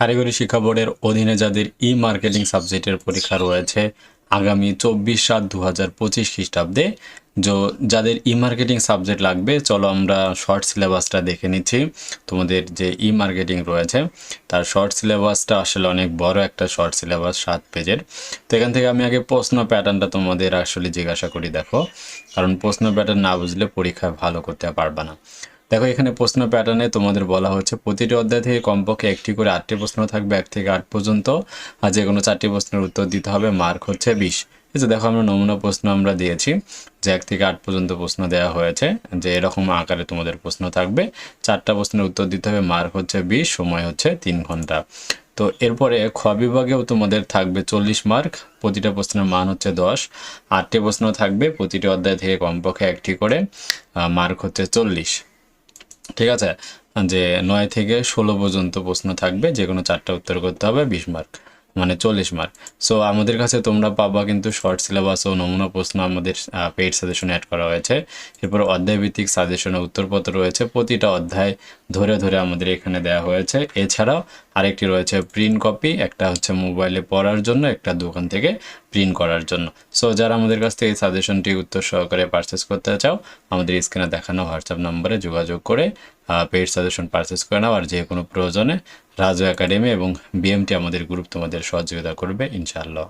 কারিগরি শিক্ষা বোর্ডের অধীনে যাদের ই মার্কেটিং সাবজেক্টের পরীক্ষা রয়েছে আগামী চব্বিশ সাত দু হাজার পঁচিশ খ্রিস্টাব্দে যাদের ই মার্কেটিং সাবজেক্ট লাগবে, চলো আমরা শর্ট সিলেবাসটা দেখে নিচ্ছি। তোমাদের যে ই মার্কেটিং রয়েছে, তার শর্ট সিলেবাসটা আসলে অনেক বড় একটা শর্ট সিলেবাস সাত পেজের। তো এখান থেকে আমি আগে প্রশ্ন প্যাটার্নটা তোমাদের আসলে জিজ্ঞাসা করি, দেখো। কারণ প্রশ্ন প্যাটার্ন না বুঝলে পরীক্ষায় ভালো করতে পারবে না। দেখো, এখানে প্রশ্ন প্যাটার্নে তোমাদের বলা হচ্ছে প্রতিটি অধ্যায় থেকে কমপক্ষে একটি করে আটটি প্রশ্ন থাকবে, এক থেকে আট পর্যন্ত, আর যে কোনো চারটি প্রশ্নের উত্তর দিতে হবে, মার্ক হচ্ছে বিশ। এই যে দেখো, আমরা নমুনা প্রশ্ন আমরা দিয়েছি, যে এক থেকে আট পর্যন্ত প্রশ্ন দেওয়া হয়েছে, যে এরকম আকারে তোমাদের প্রশ্ন থাকবে, চারটা প্রশ্নের উত্তর দিতে হবে, মার্ক হচ্ছে বিশ, সময় হচ্ছে তিন ঘণ্টা। তো এরপরে খ বিভাগেও তোমাদের থাকবে চল্লিশ মার্ক, প্রতিটা প্রশ্নের মান হচ্ছে দশ, আটটি প্রশ্ন থাকবে, প্রতিটি অধ্যায় থেকে কমপক্ষে একটি করে মার্ক হচ্ছে চল্লিশ। ঠিক আছে? যে নয় থেকে ষোলো পর্যন্ত প্রশ্ন থাকবে যে কোনো চারটা উত্তর করতে হবে, বিশ মার্ক মানে চল্লিশ মার্ক সো আমাদের কাছে তোমরা পাবা কিন্তু শর্ট সিলেবাস ও নমুনা প্রশ্ন আমাদের পেইড সাজেশন অ্যাড করা হয়েছে। এরপর অধ্যায় ভিত্তিক সাজেশনের উত্তরপত্র রয়েছে। প্রতিটা অধ্যায় ধরে ধরে আমাদের এখানে দেওয়া হয়েছে। এছাড়াও আরেকটি রয়েছে প্রিন্ট কপি একটা হচ্ছে মোবাইলে পড়ার জন্য, একটা দোকান থেকে প্রিন্ট করার জন্য। সো যারা আমাদের কাছ থেকে এই সাজেশনটি উত্তর সহকারে পারচেস করতে চাও, আমাদের স্ক্রিনে দেখানো হোয়াটসঅ্যাপ নম্বরে যোগাযোগ করে পেইড সাজেশন পারচেস করে নাও। আর যে কোনো প্রয়োজনে রাজু একাডেমি এবং বিএমটি আমাদের গ্রুপ তোমাদের সহযোগিতা করবে ইনশাআল্লাহ।